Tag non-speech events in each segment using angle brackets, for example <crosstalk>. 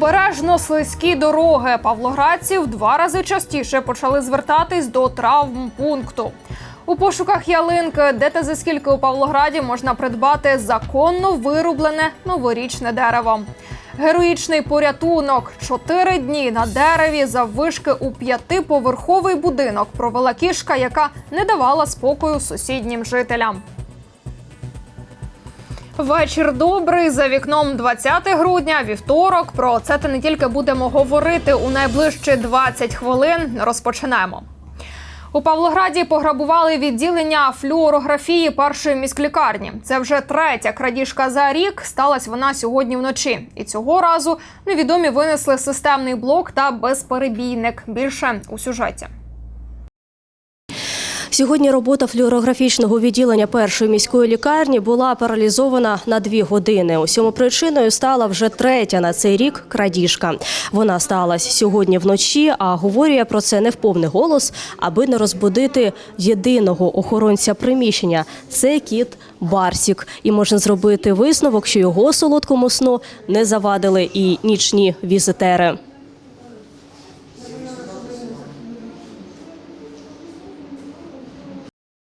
Обережно слизькі дороги. Павлоградці в два рази частіше почали звертатись до травмпункту. У пошуках ялинки, де та за скільки у Павлограді можна придбати законно вирублене новорічне дерево. Героїчний порятунок. Чотири дні на дереві заввишки у п'ятиповерховий будинок провела кішка, яка не давала спокою сусіднім жителям. Вечір добрий за вікном 20 грудня, вівторок. Про це та не тільки будемо говорити у найближчі 20 хвилин. Розпочинаємо. У Павлограді пограбували відділення флюорографії першої міськлікарні. Це вже третя крадіжка за рік. Сталася вона сьогодні вночі. І цього разу невідомі винесли системний блок та безперебійник. Більше у сюжеті. Сьогодні робота флюорографічного відділення першої міської лікарні була паралізована на дві години. Усьому причиною стала вже третя на цей рік крадіжка. Вона сталася сьогодні вночі, а говорює про це не в повний голос, аби не розбудити єдиного охоронця приміщення. Це кіт Барсік. І можна зробити висновок, що його солодкому сну не завадили і нічні візитери.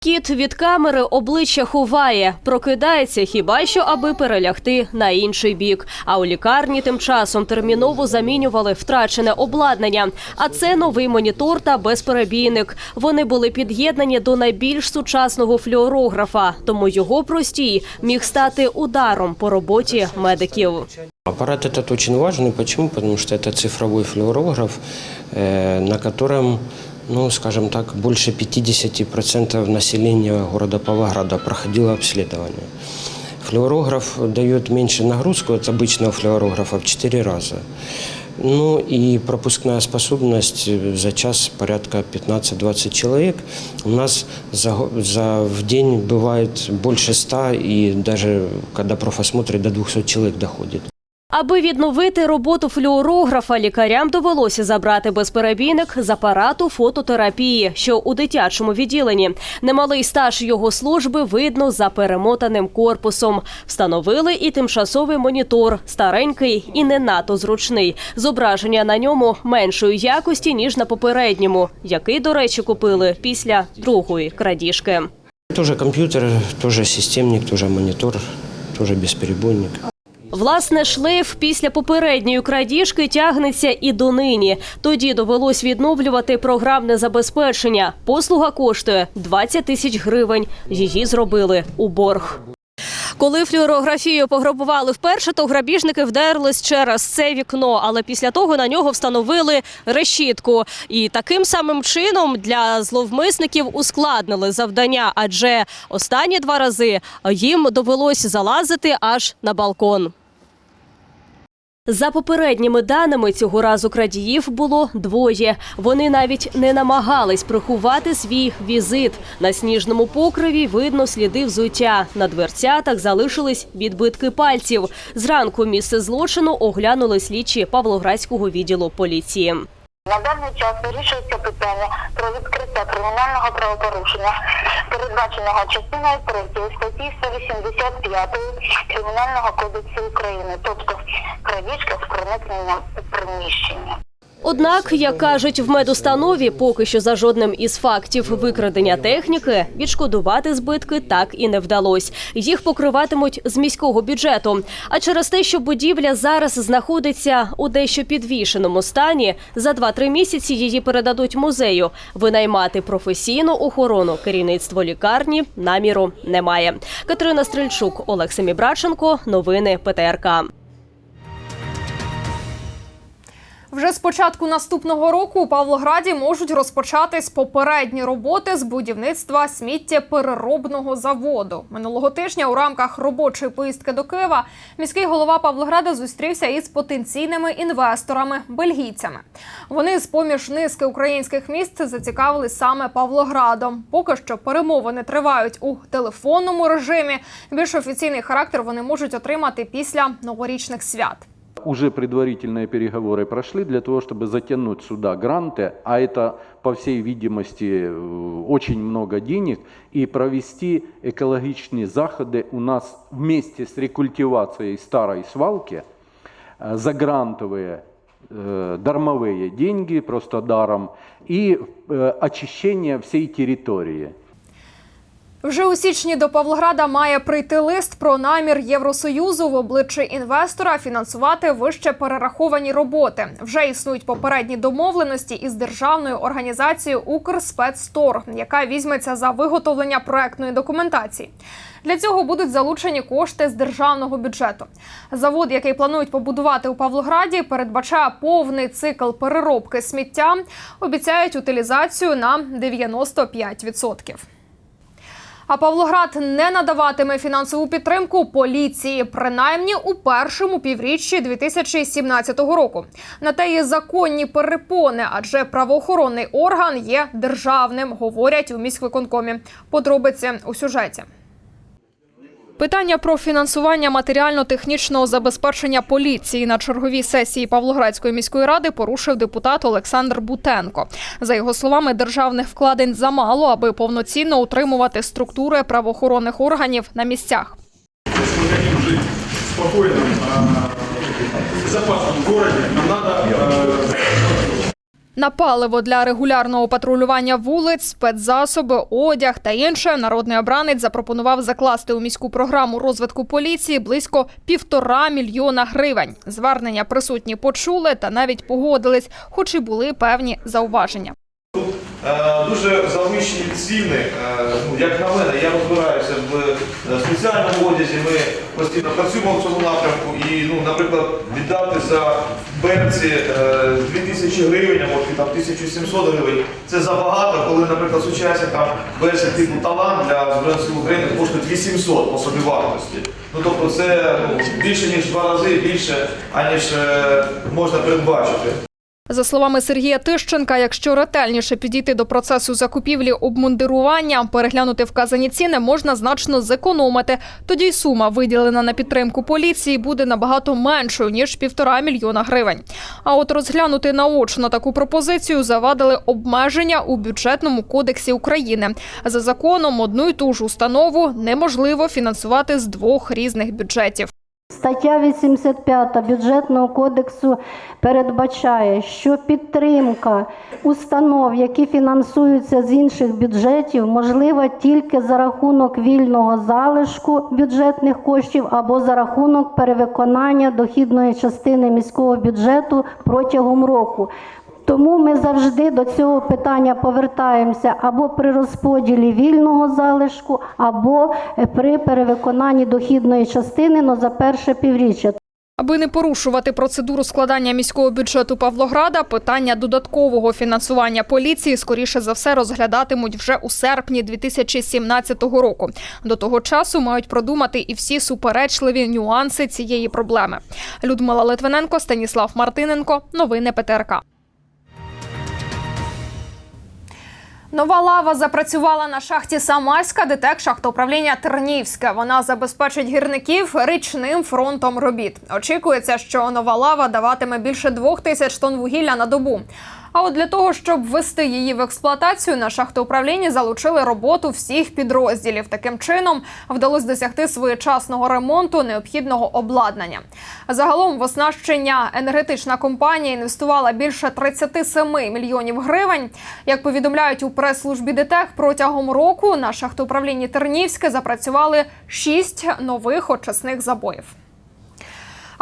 Кіт від камери обличчя ховає, прокидається хіба що, аби перелягти на інший бік. А у лікарні тим часом терміново замінювали втрачене обладнання. А це новий монітор та безперебійник. Вони були під'єднані до найбільш сучасного флюорографа, тому його простій міг стати ударом по роботі медиків. Аппарат этот очень важный. Почему? Потому что это цифровой флюорограф, э, на котором, ну, скажем так, больше 50% населения города Павлограда проходило обследование. Флюорограф дает меньше нагрузку от обычного флюорографа в 4 раза. Ну и пропускная способность э, за час порядка 15-20 человек. У нас за, го- за, в день бывает больше 100 и даже когда профосмотры до 200 человек доходит. Аби відновити роботу флюорографа, лікарям довелося забрати безперебійник з апарату фототерапії, що у дитячому відділенні. Немалий стаж його служби видно за перемотаним корпусом. Встановили і тимчасовий монітор, старенький і не надто зручний. Зображення на ньому меншої якості ніж на попередньому, який, до речі, купили після другої крадіжки. Тоже компьютер, тоже системник, тоже монитор, тоже бесперебойник. Власне, шлейф після попередньої крадіжки тягнеться і донині. Тоді довелось відновлювати програмне забезпечення. Послуга коштує 20 тисяч гривень. Її зробили у борг. Коли флюорографію пограбували вперше, то грабіжники вдерлись через це вікно, але після того на нього встановили решітку. І таким самим чином для зловмисників ускладнили завдання, адже останні два рази їм довелось залазити аж на балкон. За попередніми даними, цього разу крадіїв було двоє. Вони навіть не намагались приховати свій візит. На сніжному покриві видно сліди взуття. На дверцятах залишились відбитки пальців. Зранку місце злочину оглянули слідчі Павлоградського відділу поліції. На даний час вирішується питання про відкриття кримінального правопорушення, передбаченого частиною 3 статті 185 Кримінального кодексу України, тобто крадіжка з у приміщення. Однак, як кажуть в медустанові, поки що за жодним із фактів викрадення техніки відшкодувати збитки так і не вдалось. Їх покриватимуть з міського бюджету. А через те, що будівля зараз знаходиться у дещо підвішеному стані, за 2-3 місяці її передадуть музею. Винаймати професійну охорону керівництво лікарні наміру немає. Катерина Стрельчук, Олег Семібраченко. Новини ПТРК. Вже з початку наступного року у Павлограді можуть розпочатись попередні роботи з будівництва сміттєпереробного заводу. Минулого тижня у рамках робочої поїздки до Києва міський голова Павлограда зустрівся із потенційними інвесторами бельгійцями. Вони з поміж низки українських міст зацікавили саме Павлоградом. Поки що перемовини тривають у телефонному режимі. Більш офіційний характер вони можуть отримати після новорічних свят Уже предварительные переговоры прошли для того, чтобы затянуть сюда гранты, а это, по всей видимости, э, очень много денег, и провести экологичные заходы у нас вместе с рекультивацией старой свалки э, загрантовые э, дармовые деньги, просто даром, и э, очищение всей территории. вже у січні до Павлограда має прийти лист про намір Євросоюзу в обличчі інвестора фінансувати вище перераховані роботи. Вже існують попередні домовленості із державною організацією Укрспецстор, яка візьметься за виготовлення проектної документації. Для цього будуть залучені кошти з державного бюджету. Завод, який планують побудувати у Павлограді, передбачає повний цикл переробки сміття. Обіцяють утилізацію на 95%. А Павлоград не надаватиме фінансову підтримку поліції, принаймні у першому півріччі 2017 року. На те є законні перепони, адже правоохоронний орган є державним, говорять у міськвиконкомі. Подробиці у сюжеті. Питання про фінансування матеріально-технічного забезпечення поліції на черговій сесії Павлоградської міської ради порушив депутат Олександр Бутенко. За його словами, державних вкладень замало, аби повноцінно утримувати структури правоохоронних органів на місцях. Если мы хотим жить в спокойном, э, безопасном городе, нам надо э, на паливо для регулярного патрулювання вулиць, спецзасоби, одяг та інше народний обранець запропонував закласти у міську програму розвитку поліції близько півтора мільйона гривень. Звернення присутні почули та навіть погодились, хоч і були певні зауваження. Е, дуже завищені ціни. Е, як на мене, я розбираюся в е, спеціальному одязі. Ми постійно працюємо в цьому напрямку. І, ну, наприклад, віддати за берці е, 2000 гривень або там 1700 гривень. Це забагато, коли, наприклад, сучасні там берці типу талант для Збройних України коштують 800 по собі. Ну тобто це ну, більше ніж два рази більше, аніж можна передбачити. За словами Сергія Тищенка, якщо ретельніше підійти до процесу закупівлі обмундирування, переглянути вказані ціни можна значно зекономити. Тоді й сума, виділена на підтримку поліції, буде набагато меншою ніж півтора мільйона гривень. А от розглянути наочно таку пропозицію завадили обмеження у бюджетному кодексі України. За законом одну й ту ж установу неможливо фінансувати з двох різних бюджетів. Стаття 85 бюджетного кодексу передбачає, що підтримка установ, які фінансуються з інших бюджетів, можлива тільки за рахунок вільного залишку бюджетних коштів або за рахунок перевиконання дохідної частини міського бюджету протягом року. Тому ми завжди до цього питання повертаємося або при розподілі вільного залишку, або е, при перевиконанні дохідної частини но за перше півріччя. Аби не порушувати процедуру складання міського бюджету Павлограда, питання додаткового фінансування поліції скоріше за все розглядатимуть вже у серпні 2017 року. До того часу мають продумати і всі суперечливі нюанси цієї проблеми. Людмила Литвиненко, Станіслав Мартиненко. Новини ПТРК. Нова лава запрацювала на шахті Самарська, ДТЕК шахтоуправління Тернівське. Вона забезпечить гірників річним фронтом робіт. Очікується, що нова лава даватиме більше двох тисяч тонн вугілля на добу. А от для того, щоб ввести її в експлуатацію, на шахтоуправлінні залучили роботу всіх підрозділів. Таким чином вдалося досягти своєчасного ремонту необхідного обладнання. Загалом в оснащення енергетична компанія інвестувала більше 37 мільйонів гривень. Як повідомляють у прес-службі ДТЕК, протягом року на шахтоуправлінні Тернівське запрацювали шість нових очисних забоїв.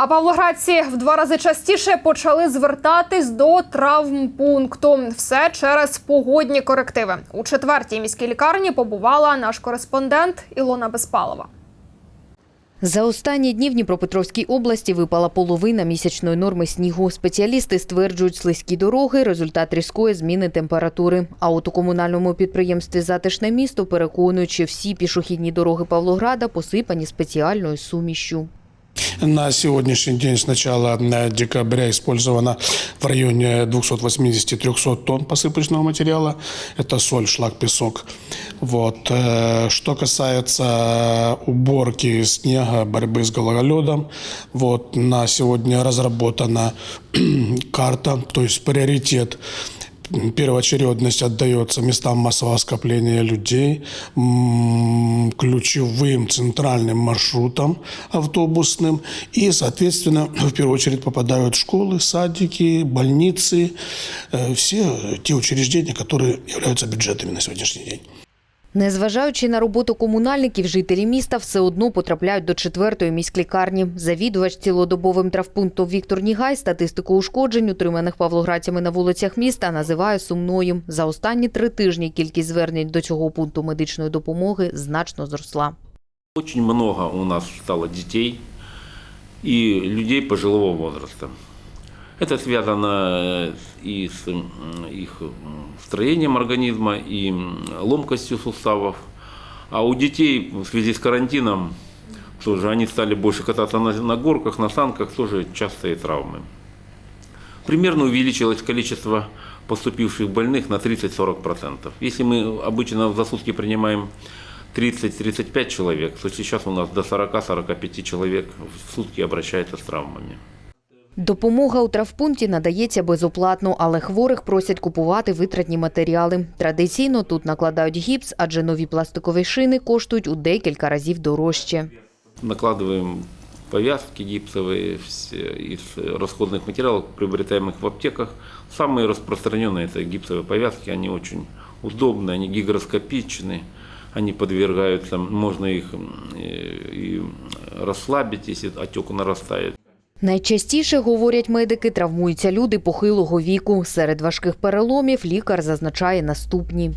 А павлоградці в два рази частіше почали звертатись до травмпункту. Все через погодні корективи. У четвертій міській лікарні побувала наш кореспондент Ілона Безпалова. За останні дні в Дніпропетровській області випала половина місячної норми снігу. Спеціалісти стверджують слизькі дороги – результат різкої зміни температури. А от у комунальному підприємстві «Затишне місто» переконують, що всі пішохідні дороги Павлограда посипані спеціальною сумішю. На сегодняшний день с начала э, декабря использовано в районе 280-300 тонн посыпочного материала. Это соль, шлак, песок. Вот. э, Что касается уборки снега, борьбы с гололедом, вот, на сегодня разработана <clears throat> карта, то есть приоритет первоочередность отдается местам массового скопления людей, м, ключевым центральным маршрутам автобусным. И, соответственно, в первую очередь попадают школы, садики, больницы, э, все те учреждения, которые являются бюджетами на сегодняшний день. Незважаючи на роботу комунальників, жителі міста все одно потрапляють до четвертої міськлікарні. Завідувач цілодобовим травпунктом Віктор Нігай статистику ушкоджень, отриманих павлоградцями на вулицях міста, називає сумною. За останні три тижні кількість звернень до цього пункту медичної допомоги значно зросла. Очень много у нас стало детей и людей пожилого возраста. Это связано э, и с их строением организма, и ломкостью суставов. А у детей в связи с карантином тоже они стали больше кататься на, на горках, на санках, тоже частые травмы. Примерно увеличилось количество поступивших больных на 30-40%. Если мы обычно за сутки принимаем 30-35 человек, то сейчас у нас до 40-45 человек в сутки обращается с травмами. Допомога у травпункті надається безоплатно, але хворих просять купувати витратні матеріали. Традиційно тут накладають гіпс, адже нові пластикові шини коштують у декілька разів дорожче. Накладываем повязки гипсовые все из расходных материалов, приобретаемых в аптеках. Самые распространенные это гипсовые повязки, они очень удобные, они гигроскопичны, они подвергаются, можно их м, э, и расслабить, если отек нарастает. Найчастіше, говорять медики, травмуються люди похилого віку. Серед важких переломів лікар зазначає наступні.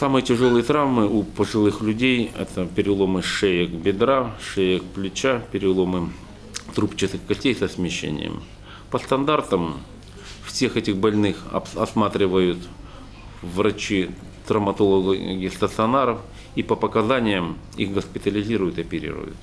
Самые тяжелые травмы у пожилых людей – это переломы шеек бедра, шеек плеча, переломы трубчатых костей со смещением. По стандартам всех этих больных об- осматривают врачи травматологи стационаров и по показаниям их госпитализируют и оперируют.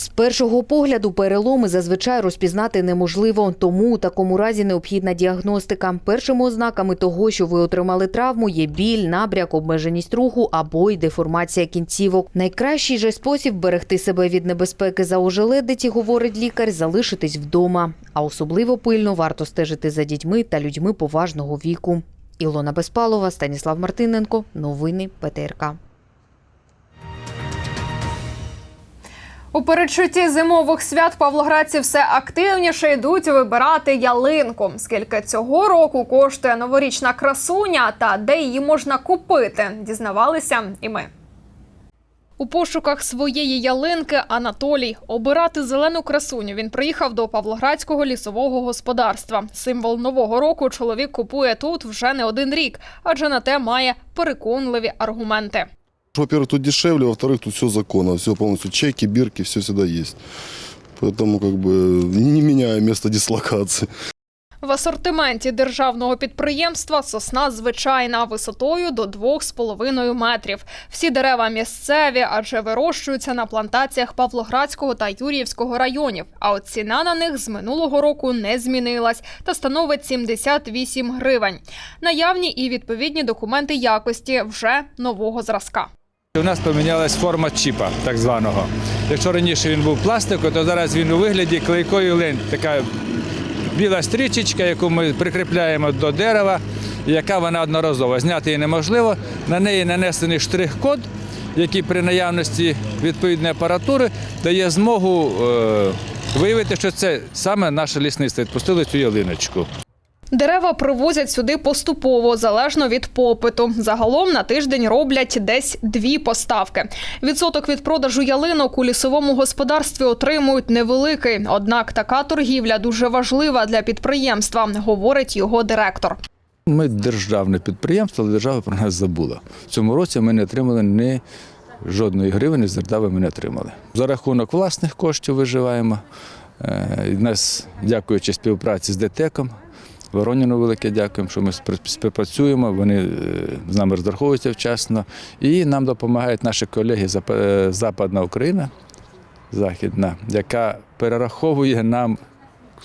З першого погляду переломи зазвичай розпізнати неможливо, тому у такому разі необхідна діагностика. Першими ознаками того, що ви отримали травму, є біль, набряк, обмеженість руху або й деформація кінцівок. Найкращий же спосіб берегти себе від небезпеки за ожеледиці, говорить лікар, залишитись вдома. А особливо пильно варто стежити за дітьми та людьми поважного віку. Ілона Безпалова, Станіслав Мартиненко. Новини ПТРК. У передчутті зимових свят павлоградці все активніше йдуть вибирати ялинку. Скільки цього року коштує новорічна красуня та де її можна купити, дізнавалися і ми. У пошуках своєї ялинки Анатолій обирати зелену красуню. Він приїхав до Павлоградського лісового господарства. Символ нового року чоловік купує тут вже не один рік, адже на те має переконливі аргументи Во-первых, тут дешевле, во-вторых, тут все законно, все полностью чеки, бирки, все всегда есть. Поэтому как бы не, не меняя место дислокации. В асортименті державного підприємства сосна звичайна висотою до 2,5 метрів. Всі дерева місцеві, адже вирощуються на плантаціях Павлоградського та Юр'ївського районів. А от ціна на них з минулого року не змінилась та становить 78 гривень. Наявні і відповідні документи якості вже нового зразка. У нас помінялась форма чіпа, так званого. Якщо раніше він був пластиковий, то зараз він у вигляді клейкої ленти. Така біла стрічечка, яку ми прикріпляємо до дерева, яка вона одноразова. Зняти її неможливо. На неї нанесений штрих-код, який при наявності відповідної апаратури дає змогу е, виявити, що це саме наше лісництво відпустило цю ялиночку. Дерева привозять сюди поступово, залежно від попиту. Загалом на тиждень роблять десь дві поставки. Відсоток від продажу ялинок у лісовому господарстві отримують невеликий. Однак така торгівля дуже важлива для підприємства, говорить його директор. Ми державне підприємство, але держава про нас забула. В цьому році ми не отримали ні жодної гривні з держави ми не отримали. За рахунок власних коштів виживаємо. Е, Нас, дякуючи співпраці з ДТЕКом, Вороніну велике дякуємо, що ми співпрацюємо, вони е, з нами розраховуються вчасно. І нам допомагають наші колеги е, Западна Україна, Західна, яка перераховує нам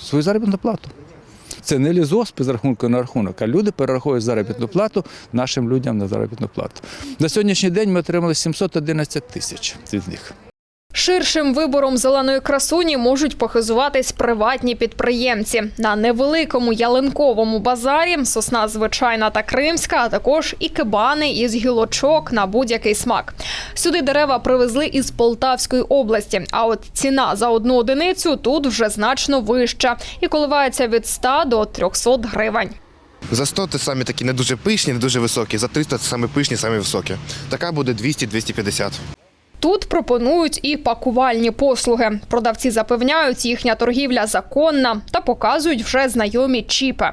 свою заробітну плату. Це не лізосп з рахунку на рахунок, а люди перераховують заробітну плату нашим людям на заробітну плату. На сьогоднішній день ми отримали 711 тисяч від них. Ширшим вибором зеленої красуні можуть похизуватись приватні підприємці. На невеликому ялинковому базарі сосна звичайна та кримська, а також і кебани із гілочок на будь-який смак. Сюди дерева привезли із Полтавської області. А от ціна за одну одиницю тут вже значно вища і коливається від 100 до 300 гривень. За 100 це самі такі не дуже пишні, не дуже високі. За 300 це самі пишні, самі високі. Така буде 200-250. Тут пропонують і пакувальні послуги. Продавці запевняють, їхня торгівля законна та показують вже знайомі чіпи.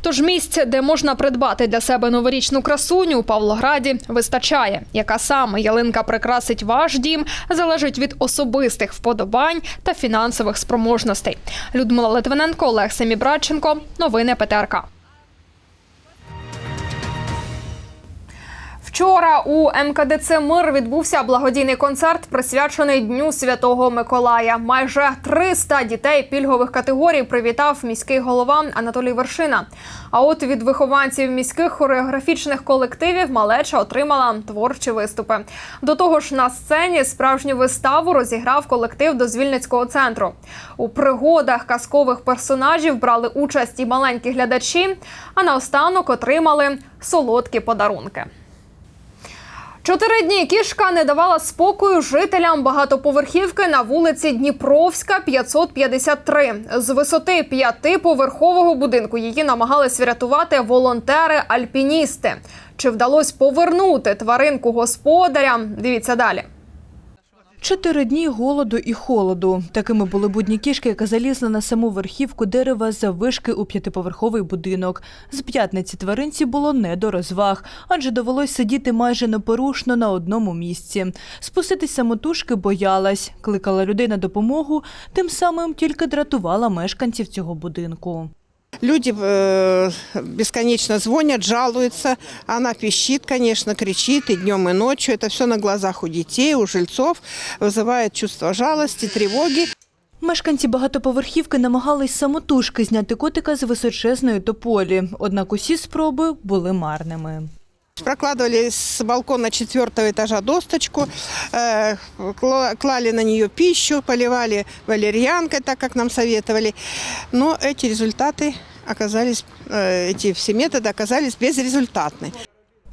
Тож місць, де можна придбати для себе новорічну красуню у Павлограді, вистачає. Яка саме ялинка прикрасить ваш дім, залежить від особистих вподобань та фінансових спроможностей. Людмила Литвиненко, Олег Семібрадченко. Новини ПТРК. Вчора у МКДЦ Мир відбувся благодійний концерт, присвячений Дню Святого Миколая. Майже 300 дітей пільгових категорій привітав міський голова Анатолій Вершина. А от від вихованців міських хореографічних колективів малеча отримала творчі виступи. До того ж, на сцені справжню виставу розіграв колектив дозвільницького центру. У пригодах казкових персонажів брали участь і маленькі глядачі, а наостанок отримали солодкі подарунки. Чотири дні кішка не давала спокою жителям багатоповерхівки на вулиці Дніпровська, 553. З висоти п'ятиповерхового будинку її намагались врятувати волонтери-альпіністи. Чи вдалося повернути тваринку господарям? Дивіться далі. Чотири дні голоду і холоду. Такими були будні кішки, яка залізла на саму верхівку дерева за вишки у п'ятиповерховий будинок. З п'ятниці тваринці було не до розваг, адже довелось сидіти майже непорушно на одному місці. Спуститись самотужки боялась, кликала людей на допомогу, тим самим тільки дратувала мешканців цього будинку. Люди э, бесконечно звонят, жалуются. Она пищит, конечно, кричит и днем, и ночью. Это все на глазах у детей, у жильцов. Вызывает чувство жалости, тревоги. Мешканці багатоповерхівки намагались самотужки зняти котика з височезної тополі, однак усі спроби були марними. Прокладывали с балкона четвертого этажа досточку, э, кла- клали на нее пищу, поливали валерьянкой, так как нам советовали. Но эти результаты оказались, э, эти все методы оказались безрезультатны.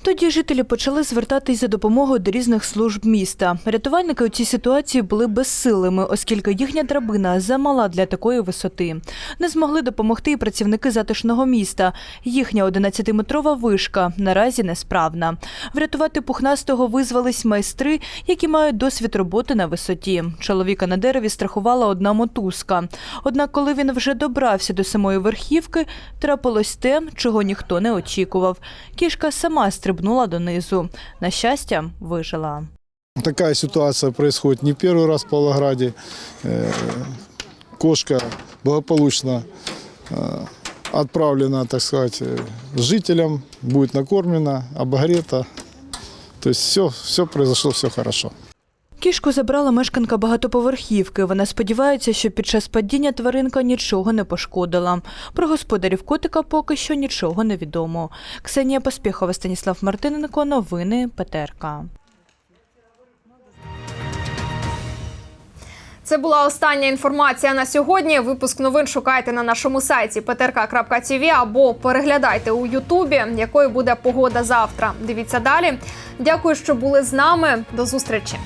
Тоді жителі почали звертатись за допомогою до різних служб міста. Рятувальники у цій ситуації були безсилими, оскільки їхня драбина замала для такої висоти. Не змогли допомогти і працівники затишного міста. Їхня 11-метрова вишка наразі несправна. Врятувати пухнастого визвались майстри, які мають досвід роботи на висоті. Чоловіка на дереві страхувала одна мотузка. Однак, коли він вже добрався до самої верхівки, трапилось те, чого ніхто не очікував. Кішка сама стрибнула донизу. На щастя, вижила. Такая ситуация происходит не первый раз в Павлограде. Э, Кошка благополучно э, отправлена, так сказать, э, жителям, будет накормлена, обогрета. То есть все, все произошло, все хорошо. Кішку забрала мешканка багатоповерхівки. Вона сподівається, що під час падіння тваринка нічого не пошкодила. Про господарів котика поки що нічого не відомо. Ксенія Поспіхова, Станіслав Мартиненко. Новини ПТРК. Це була остання інформація на сьогодні. Випуск новин шукайте на нашому сайті ptrk.tv або переглядайте у Ютубі, якою буде погода завтра. Дивіться далі. Дякую, що були з нами. До зустрічі.